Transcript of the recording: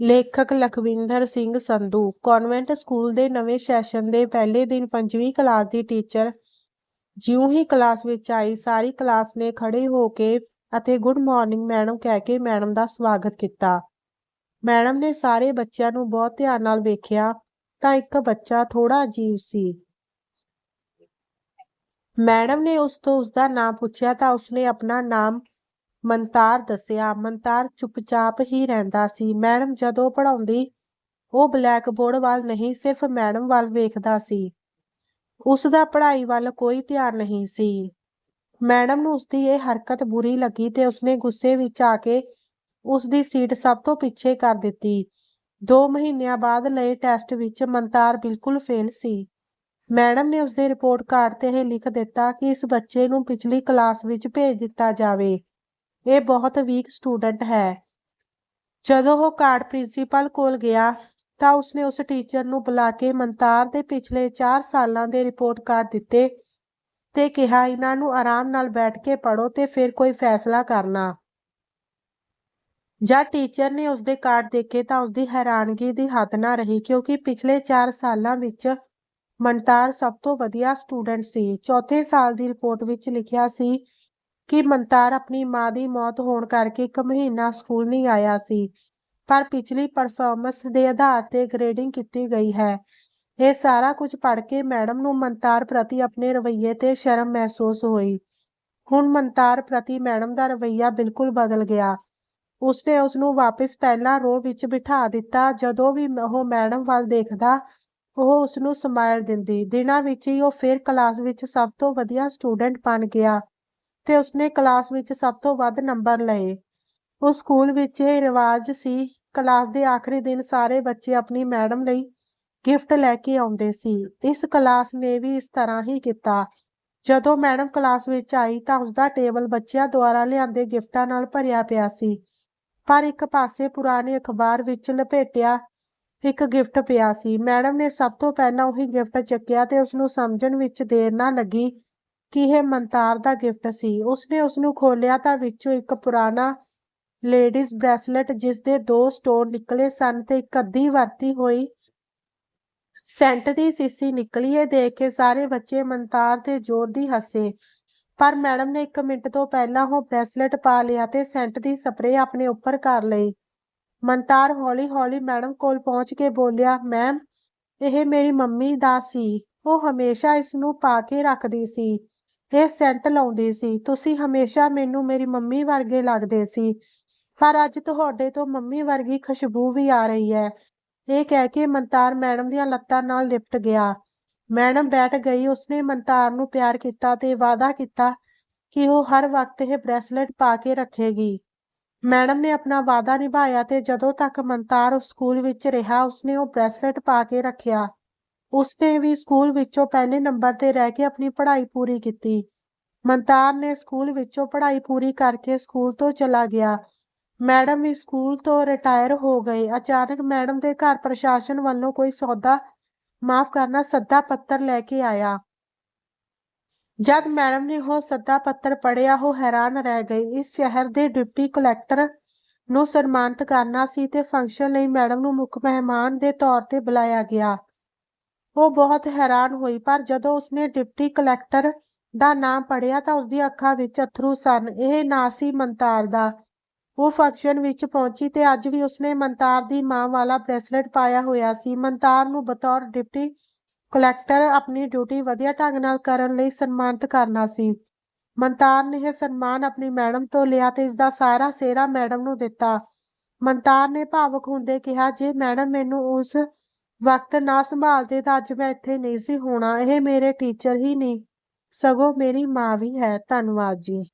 ਲੇਖਕ Lakhwinder Singh Sandhu convent school ਦੇ ਨਵੇਂ ਸੈਸ਼ਨ ਦੇ ਪਹਿਲੇ ਦਿਨ ਪੰਜਵੀਂ ਕਲਾਸ ਦੀ ਟੀਚਰ ਜਿਉਂ ਹੀ ਕਲਾਸ ਵਿੱਚ ਆਈ, ਸਾਰੀ ਕਲਾਸ ਨੇ ਖੜੇ ਹੋ ਕੇ ਅਤੇ ਗੁੱਡ ਮਾਰਨਿੰਗ ਮੈਡਮ ਕਹਿ ਕੇ ਮੈਡਮ ਦਾ ਸਵਾਗਤ ਕੀਤਾ। ਮੈਡਮ ਨੇ ਸਾਰੇ ਬੱਚਿਆਂ ਨੂੰ ਬਹੁਤ ਧਿਆਨ ਨਾਲ ਵੇਖਿਆ ਤਾਂ ਇੱਕ ਬੱਚਾ ਥੋੜਾ ਅਜੀਬ ਸੀ। ਮੈਡਮ ਨੇ ਉਸ ਤੋਂ ਉਸ ਦਾ ਨਾਮ ਪੁੱਛਿਆ ਤਾਂ ਉਸਨੇ ਆਪਣਾ ਨਾਮ ਮੰਤਾਰ ਦੱਸਿਆ, ਮਨਤਾਰ ਚੁੱਪਚਾਪ ਹੀ ਰਹਿੰਦਾ ਸੀ। ਮੈਡਮ ਜਦੋਂ ਪੜਾਉਂਦੀ ਉਹ ਬਲੈਕ ਬੋਰਡ ਵੱਲ ਨਹੀਂ, ਸਿਰਫ ਮੈਡਮ ਵੱਲ ਵੇਖਦਾ ਸੀ। ਉਸ ਦਾ ਪੜ੍ਹਾਈ ਵੱਲ ਕੋਈ ਧਿਆਨ ਨਹੀਂ ਸੀ। ਮੈਡਮ ਨੂੰ ਉਸਦੀ ਇਹ ਹਰਕਤ ਬੁਰੀ ਲੱਗੀ ਤੇ ਉਸਨੇ ਗੁੱਸੇ ਵਿੱਚ ਆ ਕੇ ਉਸਦੀ ਸੀਟ ਸਭ ਤੋਂ ਪਿੱਛੇ ਕਰ ਦਿੱਤੀ। 2 ਮਹੀਨਿਆਂ ਬਾਅਦ ਲਏ ਟੈਸਟ ਵਿੱਚ ਮੰਤਾਰ ਬਿਲਕੁਲ ਫੇਲ ਸੀ। ਮੈਡਮ ਨੇ ਉਸਦੇ ਰਿਪੋਰਟ ਕਾਰਡ ਤੇ ਇਹ ਲਿਖ ਦਿੱਤਾ ਕਿ ਇਸ ਬੱਚੇ ਨੂੰ ਪਿਛਲੀ ਕਲਾਸ ਵਿੱਚ ਭੇਜ ਦਿੱਤਾ ਜਾਵੇ। ਇਹ ਬਹੁਤ ਵੀਕ ਸਟੂਡੈਂਟ ਹੈ। ਜਦੋਂ ਉਹ ਕਾਰਡ ਪ੍ਰਿੰਸੀਪਲ ਕੋਲ ਗਿਆ, ਤਾਂ ਉਸਨੇ ਉਸ ਟੀਚਰ ਨੂੰ ਬੁਲਾ ਕੇ ਮਨਤਾਰ ਦੇ ਪਿਛਲੇ 4 ਸਾਲਾਂ ਦੇ ਰਿਪੋਰਟ ਕਾਰਡ ਦਿੱਤੇ ਤੇ ਕਿਹਾ, ਇਹਨਾਂ ਨੂੰ ਆਰਾਮ ਨਾਲ ਬੈਠ ਕੇ ਪੜੋ ਤੇ ਫਿਰ ਕੋਈ ਫੈਸਲਾ ਕਰਨਾ। ਜਦ ਟੀਚਰ ਨੇ ਉਸਦੇ ਕਾਰਡ ਦੇਖੇ ਤਾਂ ਉਸਦੀ ਹੈਰਾਨਗੀ ਦੀ ਹੱਦ ਨਾ ਰਹੀ, ਕਿਉਂਕਿ ਪਿਛਲੇ 4 ਸਾਲਾਂ ਵਿੱਚ ਮਨਤਾਰ ਸਭ ਤੋਂ ਵਧੀਆ ਸਟੂਡੈਂਟ ਸੀ। ਚੌਥੇ ਸਾਲ ਦੀ ਰਿਪੋਰਟ ਵਿੱਚ ਲਿਖਿਆ ਸੀ ਕਿ ਮਨਤਾਰ ਆਪਣੀ ਮਾਂ ਦੀ ਮੌਤ ਹੋਣ ਕਰਕੇ ਇੱਕ ਮਹੀਨਾ ਸਕੂਲ ਨਹੀਂ ਆਇਆ ਸੀ, ਪਰ ਪਿਛਲੀ ਪਰਫਾਰਮੈਂਸ ਦੇ ਆਧਾਰ ਤੇ ਗ੍ਰੇਡਿੰਗ ਕੀਤੀ ਗਈ ਹੈ। ਇਹ ਸਾਰਾ ਕੁਝ ਪੜ੍ਹ ਕੇ ਮੈਡਮ ਨੂੰ ਮਨਤਾਰ ਪ੍ਰਤੀ ਆਪਣੇ ਰਵੱਈਏ ਤੇ ਸ਼ਰਮ ਮਹਿਸੂਸ ਹੋਈ। ਹੁਣ ਮਨਤਾਰ ਪ੍ਰਤੀ ਮੈਡਮ ਦਾ ਰਵੱਈਆ ਬਿਲਕੁਲ ਬਦਲ ਗਿਆ। ਉਸਨੇ ਉਸ ਨੂੰ ਵਾਪਸ ਪਹਿਲਾਂ ਰੋ ਵਿੱਚ ਬਿਠਾ ਦਿੱਤਾ, ਜਦੋਂ ਵੀ ਉਹ ਮੈਡਮ ਵੱਲ ਦੇਖਦਾ, ਉਹ ਉਸ ਨੂੰ ਸਮਾਈਲ ਦਿੰਦੀ। ਦਿਨਾਂ ਵਿੱਚ ਹੀ ਉਹ ਫਿਰ ਕਲਾਸ ਵਿੱਚ ਸਭ ਤੋਂ ਵਧੀਆ ਸਟੂਡੈਂਟ ਬਣ ਗਿਆ। ਤੇ ਉਸਨੇ ਕਲਾਸ ਵਿੱਚ ਸਭ ਤੋਂ ਵੱਧ ਨੰਬਰ ਲਏ। ਉਸ ਸਕੂਲ ਵਿੱਚ ਇਹ ਰਿਵਾਜ ਸੀ, ਕਲਾਸ ਦੇ ਆਖਰੀ ਦਿਨ ਸਾਰੇ ਬੱਚੇ ਆਪਣੀ ਮੈਡਮ ਲਈ ਗਿਫਟ ਲੈ ਕੇ ਆਉਂਦੇ ਸੀ। ਇਸ ਕਲਾਸ ਨੇ ਵੀ ਇਸ ਤਰ੍ਹਾਂ ਹੀ ਕੀਤਾ। ਜਦੋਂ ਮੈਡਮ ਕਲਾਸ ਵਿੱਚ ਆਈ ਤਾਂ ਉਸਦਾ ਟੇਬਲ ਬੱਚਿਆਂ ਦੁਆਰਾ ਲਿਆਂਦੇ ਗਿਫਟਾਂ ਨਾਲ ਭਰਿਆ ਪਿਆ ਸੀ। ਪਰ ਇੱਕ ਪਾਸੇ ਪੁਰਾਣੇ ਅਖਬਾਰ ਵਿੱਚ ਲਪੇਟਿਆ ਇੱਕ ਗਿਫਟ ਪਿਆ ਸੀ। ਮੈਡਮ ਨੇ ਸਭ ਤੋਂ ਪਹਿਲਾਂ ਉਹੀ ਗਿਫਟ ਚੱਕਿਆ ਤੇ ਉਸ ਨੂੰ ਸਮਝਣ ਵਿੱਚ ਦੇਰ ਨਾ ਲੱਗੀ। ਕਿ ਇਹ ਮੰਤਾਰ ਦਾ ਗਿਫਟ ਸੀ। ਉਸਨੇ ਉਸ ਨੂੰ ਖੋਲ੍ਹਿਆ ਤਾਂ ਵਿੱਚੋਂ ਇੱਕ ਪੁਰਾਣਾ ਲੇਡੀਜ਼ ਬ੍ਰੈਸਲੇਟ, ਜਿਸ ਦੇ ਦੋ ਸਟੋਨ ਨਿਕਲੇ ਸਨ ਤੇ ਇੱਕ ਅੱਧੀ ਵਰਤੀ ਹੋਈ ਸੈਂਟ ਦੀ ਸੀਸੀ ਨਿਕਲੀ। ਇਹ ਦੇਖ ਕੇ ਸਾਰੇ ਬੱਚੇ ਮੰਤਾਰ ਤੇ ਜ਼ੋਰ ਦੀ ਹੱਸੇ। ਪਰ ਮੈਡਮ ਨੇ 1 ਮਿੰਟ ਤੋਂ ਪਹਿਲਾਂ ਉਹ ਬ੍ਰੈਸਲੇਟ ਪਾ ਲਿਆ ਤੇ ਸੈਂਟ ਦੀ ਸਪਰੇ ਆਪਣੇ ਉੱਪਰ ਕਰ ਲਈ। ਮੰਤਾਰ ਹੌਲੀ-ਹੌਲੀ ਮੈਡਮ ਕੋਲ ਪਹੁੰਚ ਕੇ ਬੋਲਿਆ, ਮੈਮ, ਇਹ ਮੇਰੀ ਮੰਮੀ ਦਾ ਸੀ। ਉਹ ਹਮੇਸ਼ਾ ਇਸ ਨੂੰ ਪਾ ਕੇ ਰੱਖਦੀ ਸੀ। ਇਹ ਸੈਂਟ ਲਾਉਂਦੀ ਸੀ। ਤੁਸੀਂ ਹਮੇਸ਼ਾ ਮੈਨੂੰ ਮੇਰੀ ਮੰਮੀ ਵਰਗੇ ਲੱਗਦੇ ਸੀ। ਪਰ ਅੱਜ ਤੁਹਾਡੇ ਤੋਂ ਮੰਮੀ ਵਰਗੀ ਖੁਸ਼ਬੂ ਵੀ ਆ ਰਹੀ ਹੈ। ਇਹ ਕਹਿ ਕੇ ਮਨਤਾਰ ਮੈਡਮ ਦੀਆਂ ਲੱਤਾਂ ਨਾਲ ਲਿਪਟ ਗਿਆ। ਮੈਡਮ ਬੈਠ ਗਈ। ਉਸਨੇ ਮਨਤਾਰ ਨੂੰ ਪਿਆਰ ਕੀਤਾ ਤੇ ਵਾਅਦਾ ਕੀਤਾ ਕਿ ਉਹ ਹਰ ਵਕਤ ਇਹ ਬ੍ਰੈਸਲੇਟ ਪਾ ਕੇ ਰੱਖੇਗੀ। ਮੈਡਮ ਨੇ ਆਪਣਾ ਵਾਅਦਾ ਨਿਭਾਇਆ ਤੇ ਜਦੋਂ ਤੱਕ ਮਨਤਾਰ ਉਸ ਸਕੂਲ ਵਿੱਚ ਰਿਹਾ, ਉਸਨੇ ਉਹ ਬ੍ਰੈਸਲੇਟ ਪਾ ਕੇ ਰੱਖਿਆ। ਉਸਨੇ ਵੀ ਸਕੂਲ ਵਿੱਚੋਂ ਪਹਿਲੇ ਨੰਬਰ ਤੇ ਰਹਿ ਕੇ ਆਪਣੀ ਪੜ੍ਹਾਈ ਪੂਰੀ ਕੀਤੀ। ਮਨਤਾਰ ਨੇ ਸਕੂਲ ਵਿੱਚੋਂ ਪੜ੍ਹਾਈ ਪੂਰੀ ਕਰਕੇ ਸਕੂਲ ਤੋਂ ਚਲਾ ਗਿਆ। ਮੈਡਮ ਵੀ ਸਕੂਲ ਤੋਂ ਰਿਟਾਇਰ ਹੋ ਗਏ। ਅਚਾਨਕ ਮੈਡਮ ਦੇ ਘਰ ਪ੍ਰਸ਼ਾਸਨ ਵੱਲੋਂ ਕੋਈ ਸੌਦਾ ਮਾਫ ਕਰਨਾ ਸੱਦਾ ਪੱਤਰ ਲੈ ਕੇ ਆਇਆ। ਜਦ ਮੈਡਮ ਨੇ ਉਹ ਸੱਦਾ ਪੱਤਰ ਪੜ੍ਹਿਆ, ਉਹ ਹੈਰਾਨ ਰਹਿ ਗਈ ਇਸ ਸ਼ਹਿਰ ਦੇ ਡਿਪਟੀ ਕਲੈਕਟਰ ਨੂੰ ਸਨਮਾਨਿਤ ਕਰਨਾ ਸੀ ਤੇ ਫੰਕਸ਼ਨ ਲਈ ਮੈਡਮ ਨੂੰ ਮੁੱਖ ਮਹਿਮਾਨ ਦੇ ਤੌਰ ਤੇ ਬੁਲਾਇਆ ਗਿਆ। ਉਹ ਬਹੁਤ ਹੈਰਾਨ ਹੋਈ, ਪਰ ਜਦੋਂ ਉਸਨੇ ਡਿਪਟੀ ਕਲੈਕਟਰ ਦਾ ਨਾਮ ਪੜਿਆ ਤਾਂ ਉਸਦੀਆਂ ਅੱਖਾਂ ਵਿੱਚ ਅਥਰੂ ਸਨ। ਇਹ ਨਾਂ ਸੀ ਮਨਤਾਰ ਦਾ। ਉਹ ਫੰਕਸ਼ਨ ਵਿੱਚ ਪਹੁੰਚੀ ਤੇ ਅੱਜ ਵੀ ਉਸਨੇ ਮਨਤਾਰ ਦੀ ਮਾਂ ਵਾਲਾ ਬ੍ਰੈਸਲੇਟ ਪਾਇਆ ਹੋਇਆ ਸੀ। ਮਨਤਾਰ ਨੂੰ ਬਤੌਰ ਡਿਪਟੀ ਕਲੈਕਟਰ ਆਪਣੀ ਡਿਊਟੀ ਵਧੀਆ ਢੰਗ ਨਾਲ ਕਰਨ ਲਈ ਸਨਮਾਨਿਤ ਕਰਨਾ ਸੀ। ਮੰਤਾਰ ਨੇ ਇਹ ਸਨਮਾਨ ਆਪਣੀ ਮੈਡਮ ਤੋਂ ਲਿਆ ਤੇ ਇਸ ਦਾ ਸਾਰਾ ਸਿਹਰਾ ਮੈਡਮ ਨੂੰ ਦਿੱਤਾ। ਮੰਤਾਰ ਨੇ ਭਾਵੁਕ ਹੁੰਦੇ ਕਿਹਾ, ਜੇ ਮੈਡਮ ਮੈਨੂੰ ਉਸ ਵਕਤ ਨਾ ਸੰਭਾਲਦੇ ਤਾਂ ਅੱਜ ਮੈਂ ਇੱਥੇ ਨਹੀਂ ਸੀ ਹੋਣਾ, ਇਹ ਮੇਰੇ ਟੀਚਰ ਹੀ ਨਹੀਂ। ਸਗੋਂ ਮੇਰੀ ਮਾਂ ਵੀ ਹੈ, ਧੰਨਵਾਦ ਜੀ।